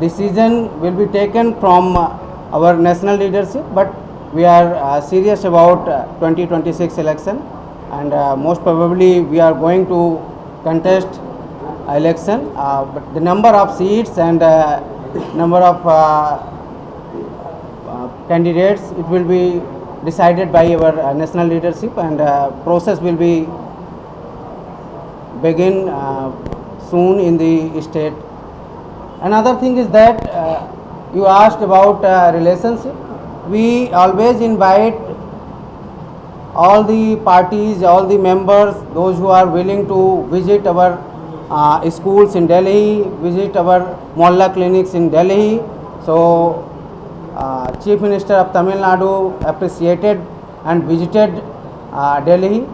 decision will be taken from uh, our national leadership, but we are uh, serious about uh, 2026 election and most probably we are going to contest election, but the number of seats and number of candidates, it will be decided by our national leadership and uh, process will be begin uh, soon in the state. Another thing is that uh, you asked about uh, relationship. We always invite all the parties, all the members, those who are willing to visit our uh, schools in Delhi, visit our Mohalla clinics in Delhi. So, uh, Chief Minister of Tamil Nadu appreciated and visited uh, Delhi.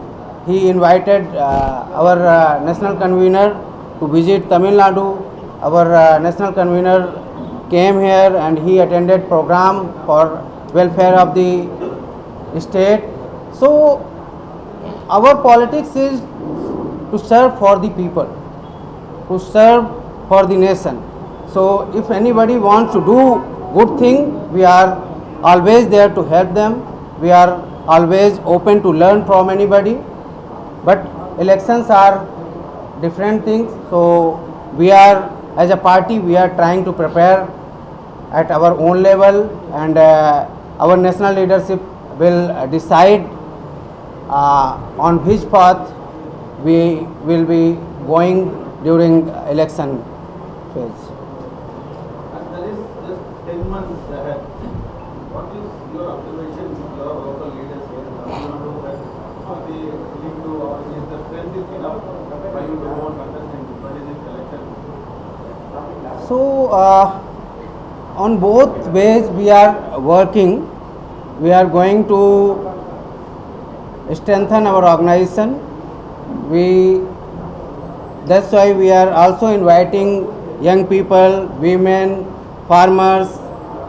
He invited uh, our uh, national convener to visit Tamil Nadu. Our uh, national convener came here and he attended program for welfare of the state. So, our politics is to serve for the people, to serve for the nation. So, if anybody wants to do good thing, we are always there to help them. We are always open to learn from anybody. But elections are different things. So, we are as a party, we are trying to prepare at our own level and uh, our national leadership will decide uh, on which path we will be going during election phase. And there is just ten months ahead. What is your observation with your local leaders here in Tamil Nadu that they willing to, the strength for you to go and contest in twenty-six election? So, uh, on both ways we are working. We are going to strengthen our organization. We that's why we are also inviting young people, women, farmers,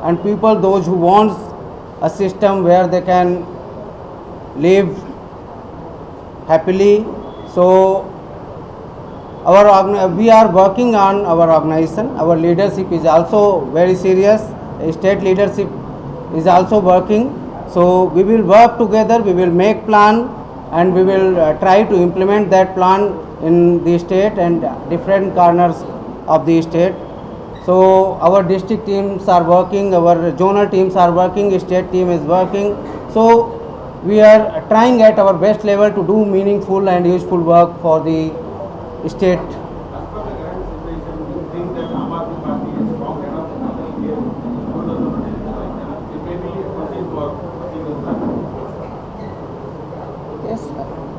and people those who wants a system where they can live happily. So our we are working on our organization. Our leadership is also very serious. State leadership is also working. So we will work together we will make plan and we will uh, try to implement that plan in the state and different corners of the state. So our district teams are working our zonal teams are working state team is working. So we are trying at our best level to do meaningful and useful work for the state side. Yes,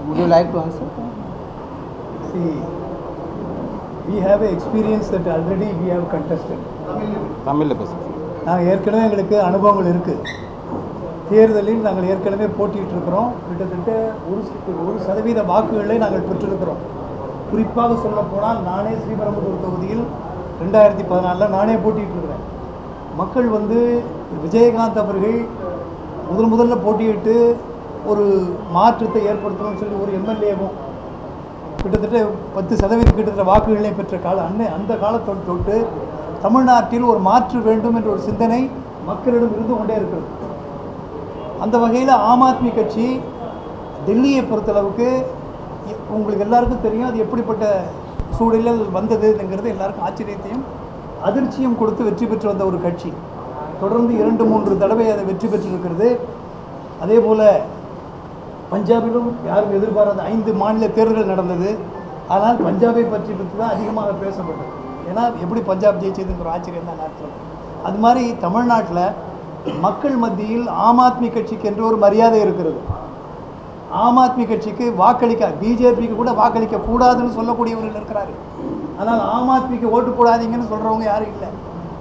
would you like to answer? See, we have experience that already we have contested. தமிழில் பேசுங்க நாங்கள் ஏற்கனவே எங்களுக்கு அனுபவங்கள் இருக்குது தேர்தலில் நாங்கள் ஏற்கனவே போட்டியிட்டு இருக்கிறோம் கிட்டத்தட்ட ஒரு ஒரு சதவீத வாக்குகளை நாங்கள் பெற்றிருக்கிறோம் குறிப்பாக சொல்ல போனால் நானே ஸ்ரீபெரும்புதூர் தொகுதியில் ரெண்டாயிரத்தி பதினாலில் நானே போட்டியிட்டுருக்கிறேன் மக்கள் வந்து விஜயகாந்த் அவர்கள் முதல் முதல்ல போட்டியிட்டு ஒரு மாற்றத்தை ஏற்படுத்தணும்னு சொல்லி ஒரு எம்எல்ஏவும் கிட்டத்தட்ட பத்து சதவீதம் கிட்டத்தட்ட வாக்குகளை பெற்ற கால அன்னை அந்த காலத்தோடு தொட்டு தமிழ்நாட்டில் ஒரு மாற்று வேண்டும் என்ற ஒரு சிந்தனை மக்களிடம் இருந்து கொண்டே இருக்கிறது. அந்த வகையில் ஆம் ஆத்மி கட்சி டெல்லியை பொறுத்தளவுக்கு உங்களுக்கு எல்லாருக்கும் தெரியும் அது எப்படிப்பட்ட சூழலில் வந்ததுங்கிறது எல்லாருக்கும் ஆச்சரியத்தையும் அதிர்ச்சியும் கொடுத்து வெற்றி பெற்று வந்த ஒரு கட்சி. தொடர்ந்து இரண்டு மூன்று தடவை அதை வெற்றி பெற்றிருக்கிறது. அதே போல் பஞ்சாபிலும் யாரும் எதிர்பாராத ஐந்து மாநில தேர்தல்கள் நடந்தது. ஆனால் பஞ்சாபை பற்றி பற்றி தான் அதிகமாக பேசப்பட்டது. ஏன்னா எப்படி பஞ்சாப் ஜெயிச்சதுங்கிற ஆச்சரியம் தான் நாட்டில் அது மாதிரி தமிழ்நாட்டில் மக்கள் மத்தியில் ஆம் ஆத்மி கட்சிக்கு என்று ஒரு மரியாதை இருக்கிறது. ஆம் ஆத்மி கட்சிக்கு வாக்களிக்க பிஜேபிக்கு கூட வாக்களிக்க கூடாதுன்னு சொல்லக்கூடியவர்கள் இருக்கிறாரு ஆனால் ஆம் ஆத்மிக்கு ஓட்டு போடாதீங்கன்னு சொல்கிறவங்க யாரும் இல்லை.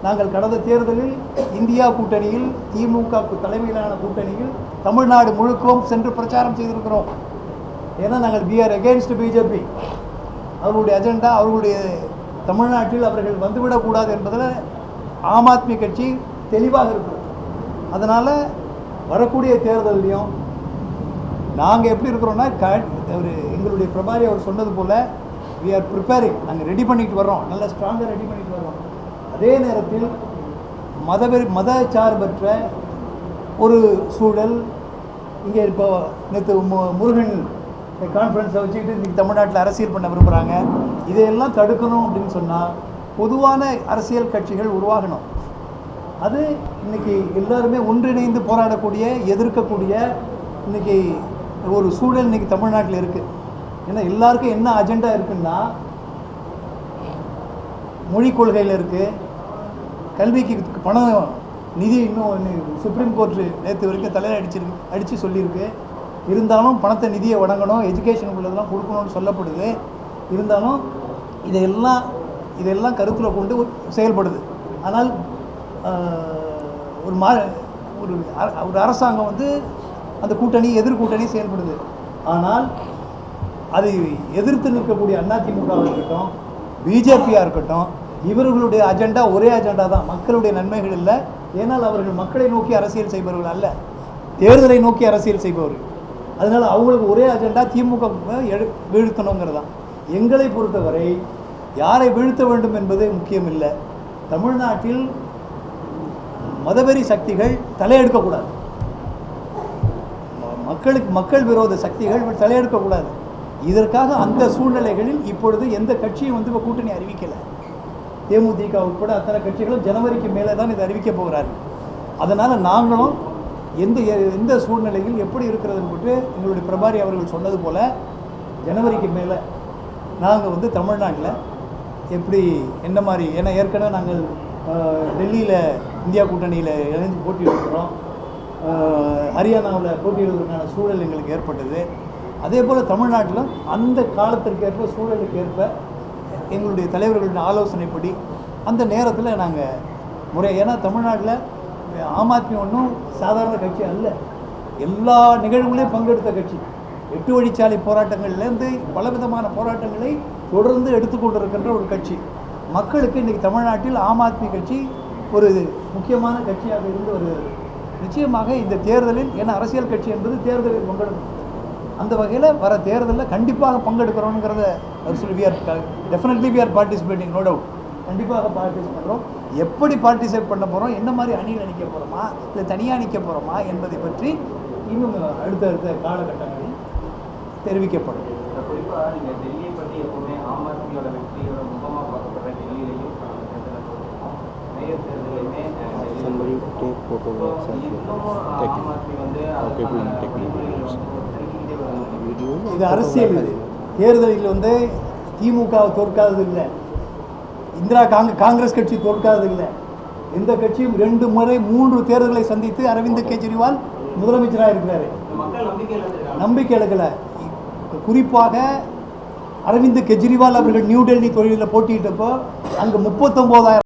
நாங்கள் கடந்த தேர்தலில் இந்தியா கூட்டணியில் திமுக தலைமையிலான கூட்டணியில் தமிழ்நாடு முழுக்கவும் சென்று பிரச்சாரம் செய்திருக்கிறோம். ஏன்னா நாங்கள் வி ஆர் அகேன்ஸ்ட் பிஜேபி அவர்களுடைய அஜெண்டா அவர்களுடைய தமிழ்நாட்டில் அவர்கள் வந்துவிடக்கூடாது என்பதில் ஆம் ஆத்மி கட்சி தெளிவாக இருக்கிறது. அதனால் வரக்கூடிய தேர்தல்லையும் நாங்கள் எப்படி இருக்கிறோன்னா க ஒரு எங்களுடைய பிரபாரி அவர் சொன்னது போல் வி ஆர் ப்ரிப்பேரிங் நாங்கள் ரெடி பண்ணிட்டு வரோம் நல்லா ஸ்ட்ராங்காக ரெடி பண்ணிட்டு வரோம் அதே நேரத்தில் மதவெறி மதச்சார்பற்ற ஒரு சூழல் இங்கே இப்போ நேற்று முருகன் கான்ஃபரன்ஸை வச்சுக்கிட்டு இன்றைக்கி தமிழ்நாட்டில் அரசியல் பண்ண விரும்புகிறாங்க இதையெல்லாம் தடுக்கணும் அப்படின்னு சொன்னால் பொதுவான அரசியல் கட்சிகள் உருவாகணும். அது இன்னைக்கு எல்லாருமே ஒன்றிணைந்து போராடக்கூடிய எதிர்க்கக்கூடிய இன்றைக்கி ஒரு சூழல் இன்னைக்கு தமிழ்நாட்டில் இருக்குது ஏன்னா எல்லாருக்கும் என்ன அஜெண்டா இருக்குன்னா மொழி கொள்கையில் இருக்குது கல்விக்கு பணம் நிதி இன்னும் சுப்ரீம் கோர்ட்டு நேற்று வரைக்கும் தலையில் அடிச்சிருக்கு அடித்து சொல்லியிருக்கு. இருந்தாலும் பணத்தை நிதியை வழங்கணும் எஜுகேஷனுக்கு உள்ளதெல்லாம் கொடுக்கணும்னு சொல்லப்படுது. இருந்தாலும் இதையெல்லாம் இதெல்லாம் கருத்தில் கொண்டு செயல்படுது. ஆனால் ஒரு மா ஒரு அ- ஒரு அரசாங்கம் வந்து அந்த கூட்டணி எதிர்கூட்டணி செயல்படுது. ஆனால் அதை எதிர்த்து நிற்கக்கூடிய அதிமுகவாக இருக்கட்டும் பிஜேபியாக இருக்கட்டும் இவர்களுடைய அஜெண்டா ஒரே அஜெண்டா தான். மக்களுடைய நன்மைகள் இல்லை. ஏனால் அவர்கள் மக்களை நோக்கி அரசியல் செய்பவர்கள் அல்ல. தேர்தலை நோக்கி அரசியல் செய்பவர்கள். அதனால் அவங்களுக்கு ஒரே அஜெண்டா திமுக எழு வீழ்த்தணுங்கிறது தான் எங்களை பொறுத்தவரை யாரை வீழ்த்த வேண்டும் என்பது முக்கியம் இல்லை. தமிழ்நாட்டில் மதவெறி சக்திகள் தலையெடுக்கக்கூடாது மக்களுக்கு மக்கள் விரோத சக்திகள் தலையெடுக்கக்கூடாது. இதற்காக அந்த சூழ்நிலைகளில் இப்பொழுது எந்த கட்சியும் வந்து இப்போ கூட்டணி அறிவிக்கலை. தேமுதிக உட்பட அத்தனை கட்சிகளும் ஜனவரிக்கு மேலே தான் இதை அறிவிக்க போகிறார்கள். அதனால் நாங்களும் எந்த எந்த சூழ்நிலையில் எப்படி இருக்கிறதுன்னு போட்டு எங்களுடைய பிரபாரி அவர்கள் சொன்னது போல் ஜனவரிக்கு மேலே நாங்கள் வந்து தமிழ்நாட்டில் எப்படி என்ன மாதிரி ஏன்னா ஏற்கனவே நாங்கள் டெல்லியில் இந்தியா கூட்டணியில் இணைந்து போட்டியிடுகிறோம். ஹரியானாவில் போட்டியிடுவதற்கான சூழல் எங்களுக்கு ஏற்பட்டது. அதே போல் தமிழ்நாட்டிலும் அந்த காலத்திற்கு ஏற்ப சூழலுக்கு ஏற்ப எங்களுடைய தலைவர்களுடைய ஆலோசனைப்படி அந்த நேரத்தில் நாங்கள் முறை ஏன்னா தமிழ்நாட்டில் ஆம் ஆத்மி ஒன்றும் சாதாரண கட்சி அல்ல. எல்லா நிகழ்வுகளையும் பங்கெடுத்த கட்சி. எட்டு வழிச்சாலை போராட்டங்கள்லேருந்து பலவிதமான போராட்டங்களை தொடர்ந்து எடுத்துக்கொண்டிருக்கின்ற ஒரு கட்சி. மக்களுக்கு இன்றைக்கி தமிழ்நாட்டில் ஆம் ஆத்மி கட்சி ஒரு முக்கியமான கட்சியாக இருந்து வருகிறது. நிச்சயமாக இந்த தேர்தலில் ஏன்னா அரசியல் கட்சி என்பது தேர்தலில் பங்கெடுக்கும். அந்த வகையில் வர தேர்தலில் கண்டிப்பாக பங்கெடுக்கிறோங்கிறத சொல்லி we are definitely we are participating no doubt கண்டிப்பாக பார்ட்டிசிபேட் பண்ணுறோம் எப்படி பார்ட்டிசிபேட் பண்ண போகிறோம் என்ன மாதிரி அணியில் நிற்க போகிறோமா இல்லை தனியாக நிற்க போகிறோமா என்பதை பற்றி இன்னும் அடுத்த அடுத்த காலகட்டங்களில் தெரிவிக்கப்படும். குறிப்பாக நீங்கள் டெல்லியை பற்றி எப்பவுமே ஆம் ஆத்மியோட வெற்றியோட டேக் வழிமுறைகளை வந்து பெருக்கிக்கிட்டே வராங்க. Video. இது அரசியல் இது தேர்தலில் வந்து திமுக தோற்காதது இல்லை. இந்திரா காங்க காங்கிரஸ் கட்சி தோற்காதது இல்லை. எந்த கட்சியும் ரெண்டு முறை மூன்று தேர்தலை சந்தித்து அரவிந்த் கெஜ்ரிவால் முதலமைச்சராக இருக்கிறாரு. நம்பிக்கை இழந்திருக்காங்க குறிப்பாக அரவிந்த் கெஜ்ரிவால் அவர்கள் நியூ டெல்லி தொழிலில் போட்டியிட்டப்போ அங்கே முப்பத்தொம்போதாயிரம்